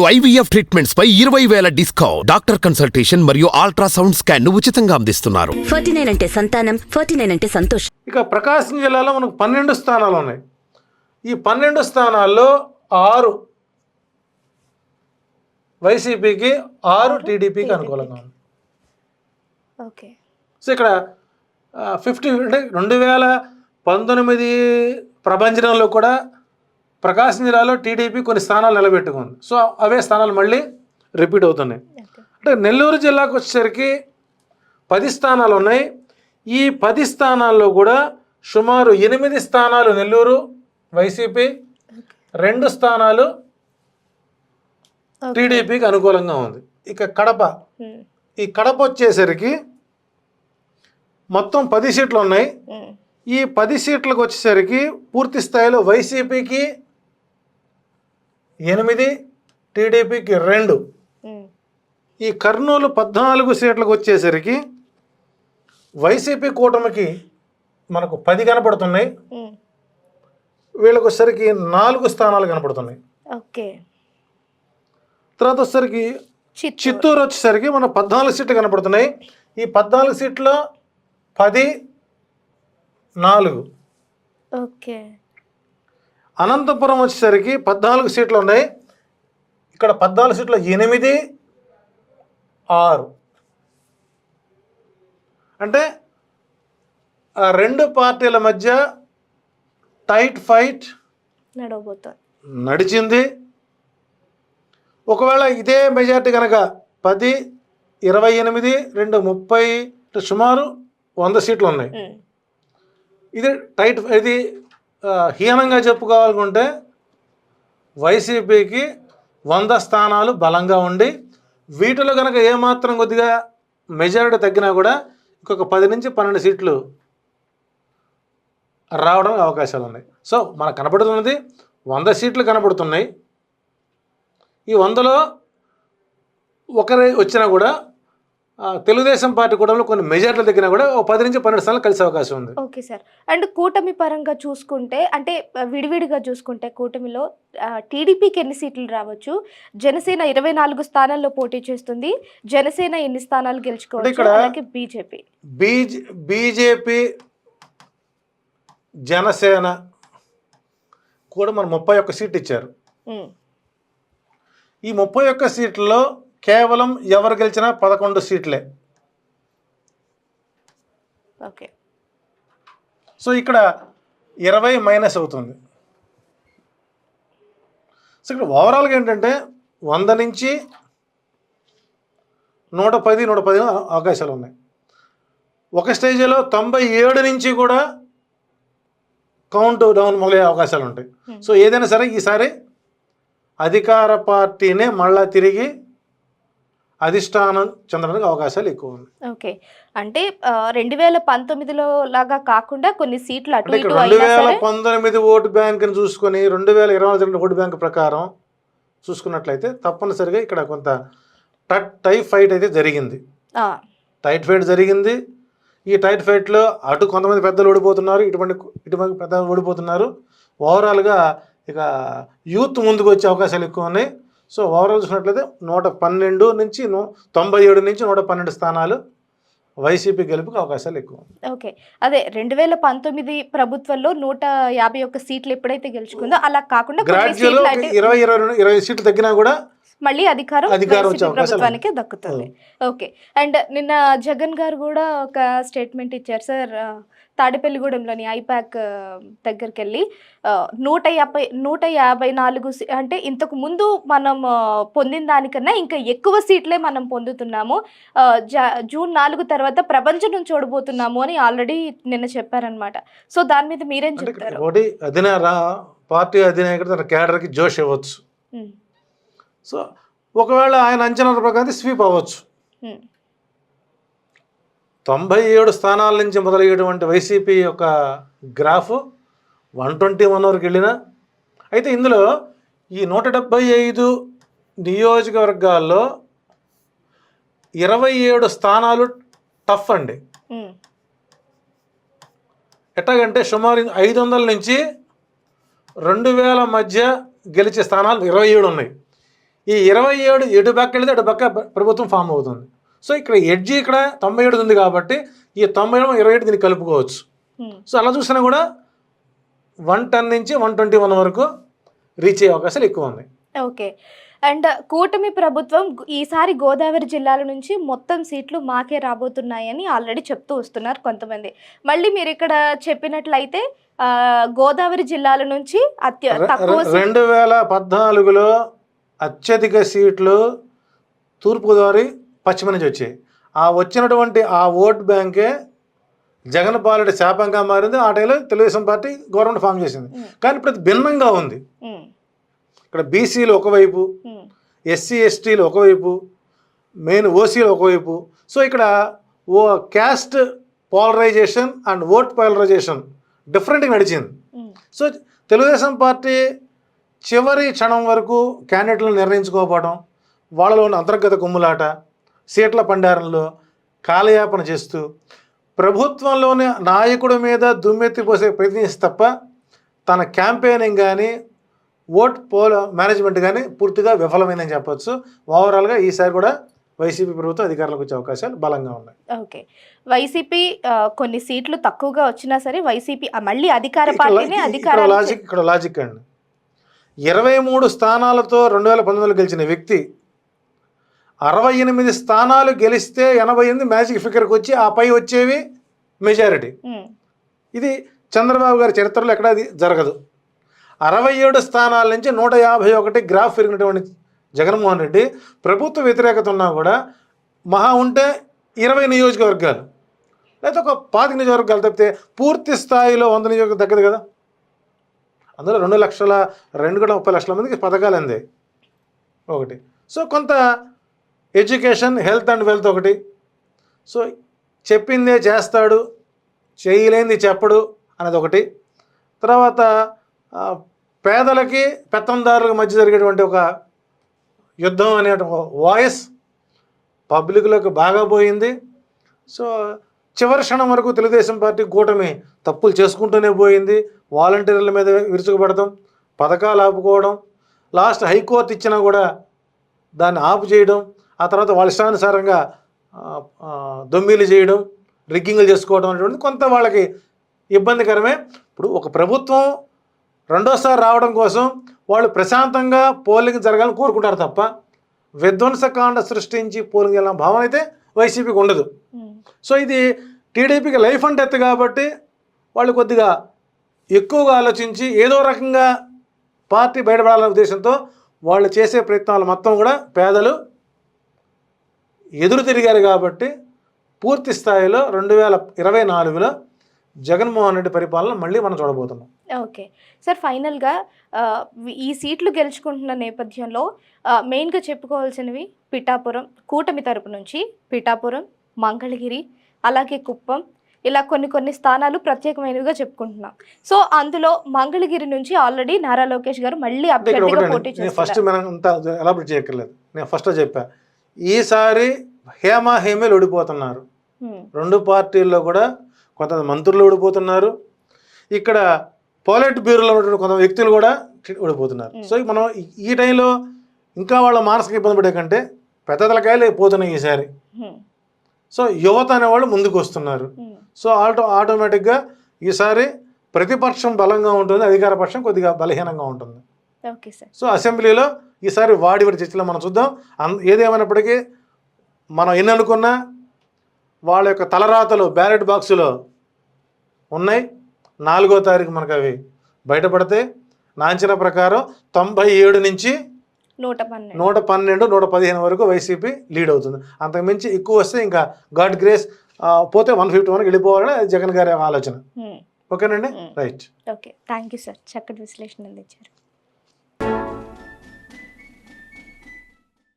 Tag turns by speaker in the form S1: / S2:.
S1: IVF treatments పై ఇరవై వేల డిస్కౌంట్. డాక్టర్ కన్సల్టేషన్ మరియు అల్ట్రాసౌండ్ స్కాన్ను ఉచితంగా అందిస్తున్నారు.
S2: ఫార్టీ నైన్ అంటే సంతానం ఫార్టీ నైన్ అంటే సంతోషం.
S3: ఇక ప్రకాశం జిల్లాలో మనకు పన్నెండు స్థానాలు ఉన్నాయి. ఈ పన్నెండు స్థానాల్లో ఆరు వైసీపీకి ఆరు టీడీపీకి అనుకూలంగా ఉంది.
S4: ఓకే.
S3: సో ఇక్కడ ఫిఫ్టీ అంటే రెండు వేల పంతొమ్మిది ప్రభంజనంలో కూడా ప్రకాశం జిల్లాలో టీడీపీ కొన్ని స్థానాలు నిలబెట్టుకుంది. సో అవే స్థానాలు మళ్ళీ రిపీట్ అవుతున్నాయి. అంటే నెల్లూరు జిల్లాకు వచ్చేసరికి పది స్థానాలు ఉన్నాయి. ఈ పది స్థానాల్లో కూడా సుమారు ఎనిమిది స్థానాలు నెల్లూరు వైసీపీ రెండు స్థానాలు టీడీపీకి అనుకూలంగా ఉంది. ఇక కడప. ఈ కడప వచ్చేసరికి మొత్తం పది సీట్లు ఉన్నాయి. ఈ పది సీట్లకు వచ్చేసరికి పూర్తి స్థాయిలో వైసీపీకి ఎనిమిది టీడీపీకి రెండు. ఈ కర్నూలు పద్నాలుగు సీట్లకు వచ్చేసరికి వైసీపీ కూటమికి మనకు పది కనపడుతున్నాయి. వీళ్ళకి వచ్చేసరికి నాలుగు స్థానాలు కనపడుతున్నాయి.
S4: ఓకే.
S3: తర్వాత వచ్చేసరికి
S4: చిత్తూరు.
S3: చిత్తూరు వచ్చేసరికి మన పద్నాలుగు సీట్లు కనపడుతున్నాయి. ఈ పద్నాలుగు సీట్లో పది నాలుగు.
S4: ఓకే.
S3: అనంతపురం వచ్చేసరికి పద్నాలుగు సీట్లు ఉన్నాయి. ఇక్కడ పద్నాలుగు సీట్లు ఎనిమిది ఆరు. అంటే ఆ రెండు పార్టీల మధ్య టైట్ ఫైట్
S4: నడవబోతోంది.
S3: నడిచింది. ఒకవేళ ఇదే మెజార్టీ కనుక పది ఇరవై ఎనిమిది రెండు ముప్పై సుమారు వంద సీట్లు ఉన్నాయి. ఇది టైట్ ఇది హీనంగా చెప్పుకోవాలనుకుంటే వైసీపీకి వంద స్థానాలు బలంగా ఉండి వీటిలో కనుక ఏమాత్రం కొద్దిగా మెజారిటీ తగ్గినా కూడా ఇంకొక పది నుంచి పన్నెండు సీట్లు రావడం అవకాశాలు ఉన్నాయి సో మనకు కనబడుతున్నది వంద సీట్లు కనబడుతున్నాయి ఈ వందలో ఒకరి వచ్చినా కూడా తెలుగుదేశం పార్టీ కూడా కొన్ని మెజార్టీలు తగ్గినా కూడా పది నుంచి పన్నెండు స్థానాలు కలిసే అవకాశం ఉంది.
S4: Okay sir. అండ్ కూటమి పరంగా చూసుకుంటే అంటే విడివిడిగా చూసుకుంటే కూటమిలో టీడీపీకి ఎన్ని సీట్లు రావచ్చు? జనసేన ఇరవై నాలుగు స్థానాల్లో పోటీ చేస్తుంది. జనసేన ఎన్ని స్థానాలు గెలుచుకోవచ్చు?
S3: ఇక్కడ-
S4: అలాగే బీజేపీ.
S3: బీజే బీజేపీ జనసేన కూడా మన ముప్పై ఒక్క సీట్ ఇచ్చారు. ఈ ముప్పై ఒక్క సీట్లలో కేవలం ఎవరు గెలిచినా పదకొండు సీట్లే.
S4: ఓకే.
S3: సో ఇక్కడ ఇరవై మైనస్ అవుతుంది. సో ఇక్కడ ఓవరాల్గా ఏంటంటే వంద నుంచి నూట పది నూట పది అవకాశాలు ఉన్నాయి. ఒక స్టేజ్లో తొంభై ఏడు నుంచి కూడా కౌంట్ డౌన్ మొదలయ్యే అవకాశాలు ఉంటాయి. సో ఏదైనా సరే ఈసారి అధికార పార్టీనే మళ్ళా తిరిగి అధిష్టానం చెందడానికి అవకాశాలు ఎక్కువ ఉన్నాయి.
S4: ఓకే. అంటే రెండు వేల పంతొమ్మిదిలో లాగా కాకుండా కొన్ని సీట్లు అటు
S3: రెండు వేల పంతొమ్మిది ఓటు బ్యాంకుని చూసుకొని రెండు వేల ఇరవై నాలుగు ఓటు బ్యాంక్ ప్రకారం చూసుకున్నట్లయితే తప్పనిసరిగా ఇక్కడ కొంత టట్ టై ఫైట్ అయితే జరిగింది. టైట్ ఫైట్ జరిగింది. ఈ టైట్ ఫైట్లో అటు కొంతమంది పెద్దలు ఓడిపోతున్నారు ఇటువంటి ఇటువంటి పెద్దలు ఓడిపోతున్నారు. ఓవరాల్గా ఇక యూత్ ముందుకు వచ్చే అవకాశాలు ఎక్కువ ఉన్నాయి. సో ఓవరాల్ చూసినట్లయితే నూట పన్నెండు నుంచి తొంభై ఏడు నుంచి నూట పన్నెండు స్థానాలు వైసీపీ గెలుపుకి అవకాశాలు ఎక్కువ.
S4: ఓకే. అదే రెండు వేల పంతొమ్మిది ప్రభుత్వంలో నూట యాభై ఒక్క సీట్లు ఎప్పుడైతే గెలుచుకుందో అలా కాకుండా
S3: ఇరవై ఇరవై ఇరవై సీట్లు తగ్గినా కూడా
S4: మళ్ళీ అధికారం ప్రభుత్వానికి దక్కుతుంది. ఓకే. అండ్ నిన్న జగన్ గారు కూడా ఒక స్టేట్మెంట్ ఇచ్చారు. సార్ తాడేపల్లిగూడెంలోని ఐపాక్ దగ్గరికి వెళ్ళి నూట యాభై నూట యాభై నాలుగు సీ- అంటే ఇంతకు ముందు మనం పొందిన దానికన్నా ఇంకా ఎక్కువ సీట్లే మనం పొందుతున్నాము. జూన్ నాలుగు తర్వాత ప్రపంచం నుంచి చూడబోతున్నాము అని ఆల్రెడీ నిన్న చెప్పారనమాట. సో దాని మీద మీరేం చెప్తారు?
S3: ఒకటి అధినార పార్టీ అధినాయకుడు తన క్యాడర్కి జోష్ ఇవ్వచ్చు. సో ఒకవేళ ఆయన అంచనాల ప్రకారం స్వీప్ అవ్వచ్చు. తొంభై ఏడు స్థానాల నుంచి మొదలయ్యేటువంటి వైసీపీ యొక్క గ్రాఫ్ వన్ ట్వంటీ వన్ వరకు వెళ్ళిన అయితే ఇందులో ఈ నూట డెబ్భై ఐదు నియోజకవర్గాల్లో ఇరవై ఏడు స్థానాలు టఫ్ అండి.
S4: ఉమ్,
S3: ఎట్లాగంటే సుమారు ఐదు వందల నుంచి రెండు వేల మధ్య గెలిచే స్థానాలు ఇరవై ఏడు ఉన్నాయి. ఈ ఇరవై ఏడు ఎటు పక్క వెళితే అటు పక్క ప్ర- ప్రభుత్వం ఫామ్ అవుతుంది. సో ఇక్కడ ఎడ్జి ఇక్కడ తొంభై ఏడు ఉంది కాబట్టి ఈ తొంభై ఏడు ఇరవై ఏడు దీన్ని కలుపుకోవచ్చు.
S4: ఉమ్.
S3: సో అలా చూసినా కూడా వన్ టెన్ నుంచి వన్ ట్వంటీ వన్ వరకు రీచ్ అయ్యే అవకాశాలు ఎక్కువ ఉన్నాయి.
S4: ఓకే అండ్ కూటమి ప్రభుత్వం ఈసారి గోదావరి జిల్లాల నుంచి మొత్తం సీట్లు మాకే రాబోతున్నాయని ఆల్రెడీ చెప్తూ వస్తున్నారు కొంతమంది. మళ్ళీ మీరు ఇక్కడ చెప్పినట్లయితే గోదావరి జిల్లాల నుంచి అత్య తక్కువ
S3: రెండు వేల పద్నాలుగులో అత్యధిక సీట్లు తూర్పుగోదావరి పశ్చిమ నుంచి వచ్చాయి. ఆ వచ్చినటువంటి ఆ ఓట్ బ్యాంకే జగన్ పాలెడి శాపంగా మారింది. ఆ టైంలో తెలుగుదేశం పార్టీ గవర్నమెంట్ ఫామ్ చేసింది. కానీ ఇప్పుడు అది భిన్నంగా ఉంది. ఇక్కడ బీసీలు ఒకవైపు ఎస్సీ ఎస్టీలు ఒకవైపు మెయిన్ ఓసీలు ఒకవైపు. సో ఇక్కడ ఓ caste polarisation and vote polarisation డిఫరెంట్గా నడిచింది. సో తెలుగుదేశం పార్టీ చివరి క్షణం వరకు క్యాండిడేట్లను నిర్ణయించుకోకపోవడం వాళ్ళలో ఉన్న అంతర్గత కుమ్ములాట సీట్ల పండారంలో కాలయాపన చేస్తూ ప్రభుత్వంలోని నాయకుడి మీద దుమ్మెత్తిపోసే ప్రయత్నిస్తే తప్ప తన క్యాంపెయినింగ్ కానీ ఓట్ పోల్ మేనేజ్మెంట్ కానీ పూర్తిగా విఫలమైందని చెప్పొచ్చు. ఓవరాల్గా ఈసారి కూడా వైసీపీ ప్రభుత్వం అధికారంలోకి వచ్చే అవకాశాలు బలంగా ఉన్నాయి.
S4: ఓకే. వైసీపీ కొన్ని సీట్లు తక్కువగా వచ్చినా సరే వైసీపీ మళ్ళీ అధికార పార్టీనే అధికారం
S3: లాజిక్ ఇక్కడ లాజిక్ అండి. ఇరవై మూడు స్థానాలతో రెండు వేల పంతొమ్మిదిలో గెలిచిన వ్యక్తి అరవై ఎనిమిది స్థానాలు గెలిస్తే ఎనభై ఎనిమిది మ్యాజిక్ ఫిగర్కి వచ్చి ఆ పై వచ్చేవి మెజారిటీ. ఇది చంద్రబాబు గారి చరిత్రలో ఎక్కడ అది జరగదు. అరవై ఏడు స్థానాల నుంచి నూట యాభై ఒకటి గ్రాఫ్ పెరిగినటువంటి జగన్మోహన్ రెడ్డి ప్రభుత్వ వ్యతిరేకత ఉన్నా కూడా మహా ఉంటే ఇరవై నియోజకవర్గాలు. లేకపోతే ఒక పాతిక నియోజకవర్గాలు తప్పితే పూర్తి స్థాయిలో వంద నియోజకవర్గం తగ్గదు కదా. అందులో రెండు లక్షల రెండు కూడా ముప్పై లక్షల మందికి పథకాలు అందాయి ఒకటి. సో కొంత ఎడ్యుకేషన్ హెల్త్ అండ్ వెల్త్ ఒకటి. సో చెప్పిందే చేస్తాడు చేయలేనిది చెప్పడు అనేది ఒకటి తర్వాత పేదలకి పెత్తందారుల మధ్య జరిగేటువంటి ఒక యుద్ధం అనే వాయిస్ పబ్లిక్లోకి బాగా పోయింది. సో చివరి క్షణం వరకు తెలుగుదేశం పార్టీ కూటమి తప్పులు చేసుకుంటూనే పోయింది. వాలంటీర్ల మీద విరుచుకుపడతాం పథకాలు ఆపుకోవడం లాస్ట్ హైకోర్టు ఇచ్చినా కూడా దాన్ని ఆపు చేయడం ఆ తర్వాత వాళ్ళ ఇష్టానుసారంగా దొమ్మిలు చేయడం రిగ్గింగ్లు చేసుకోవడం అనేటువంటి కొంత వాళ్ళకి ఇబ్బందికరమే. ఇప్పుడు ఒక ప్రభుత్వం రెండోసారి రావడం కోసం వాళ్ళు ప్రశాంతంగా పోలింగ్ జరగాలని కోరుకుంటారు తప్ప విధ్వంసకాండ సృష్టించి పోలింగ్ వెళ్ళిన భావన అయితే వైసీపీకి ఉండదు. సో ఇది టీడీపీకి లైఫ్ అండ్ డెత్ కాబట్టి వాళ్ళు కొద్దిగా ఎక్కువగా ఆలోచించి ఏదో రకంగా పార్టీ బయటపడాలనే ఉద్దేశంతో వాళ్ళు చేసే ప్రయత్నాలు మొత్తం కూడా పేదలు ఎదురు తిరిగారు కాబట్టి పూర్తి స్థాయిలో రెండు వేల ఇరవై నాలుగులో జగన్మోహన్ రెడ్డి పరిపాలన మళ్ళీ మనం చూడబోతున్నాం.
S4: ఓకే. సార్ ఫైనల్గా ఈ సీట్లు గెలుచుకుంటున్న నేపథ్యంలో మెయిన్గా చెప్పుకోవాల్సినవి పిఠాపురం కూటమి తరపు నుంచి పిఠాపురం మంగళగిరి అలాగే కుప్పం ఇలా కొన్ని కొన్ని స్థానాలు ప్రత్యేకమైనవిగా చెప్పుకుంటున్నాం. సో అందులో మంగళగిరి నుంచి ఆల్రెడీ నారా లోకేష్ గారు మళ్ళీ అభ్యర్థిగా పోటీ
S3: ఫస్ట్ మనం అంతా ఎలాబరేట్ చేయక్కర్లేదు. నేను ఫస్ట్ చెప్పా ఈసారి హేమా హేమేలు ఓడిపోతున్నారు. రెండు పార్టీల్లో కూడా కొంత మంత్రులు ఓడిపోతున్నారు. ఇక్కడ పోలెట్ బ్యూరోలో ఉన్నటువంటి కొంత వ్యక్తులు కూడా ఓడిపోతున్నారు. సో మనం ఈ- టైంలో ఇంకా వాళ్ళ మానసిక ఇబ్బంది పడే కంటే పెద్ద తలకాయలు పోతున్నాయి ఈసారి. సో యువత అనేవాళ్ళు ముందుకు వస్తున్నారు సో ఆటో ఆటోమేటిక్గా ఈసారి ప్రతిపక్షం బలంగా ఉంటుంది అధికార పక్షం కొద్దిగా బలహీనంగా ఉంటుంది. సో అసెంబ్లీలో ఈసారి వాడి వాడి చర్చలో మనం చూద్దాం. అన్ ఏదేమైనప్పటికీ మనం ఎన్ని అనుకున్నా వాళ్ళ యొక్క తలరాతలు బ్యాలెట్ బాక్సులో ఉన్నాయి. నాలుగో తారీఖు మనకు అవి బయటపడితే నా అంచనా ప్రకారం తొంభై ఏడు నుంచి
S4: నూట పన్నెండు.
S3: నూట పన్నెండు నూట పదిహేను వరకు వైసీపీ లీడ్ అవుతుంది. అంతకుమించి ఎక్కువ వస్తే ఇంకా గాడ్ గ్రేస్ పోతే వన్ ఫిఫ్టీ వరకు వెళ్ళిపోవాలని జగన్ గారి ఆలోచన. ఓకేనండి. Right.
S4: Okay. Thank you sir. చక్కటి విశ్లేషణ అందించారు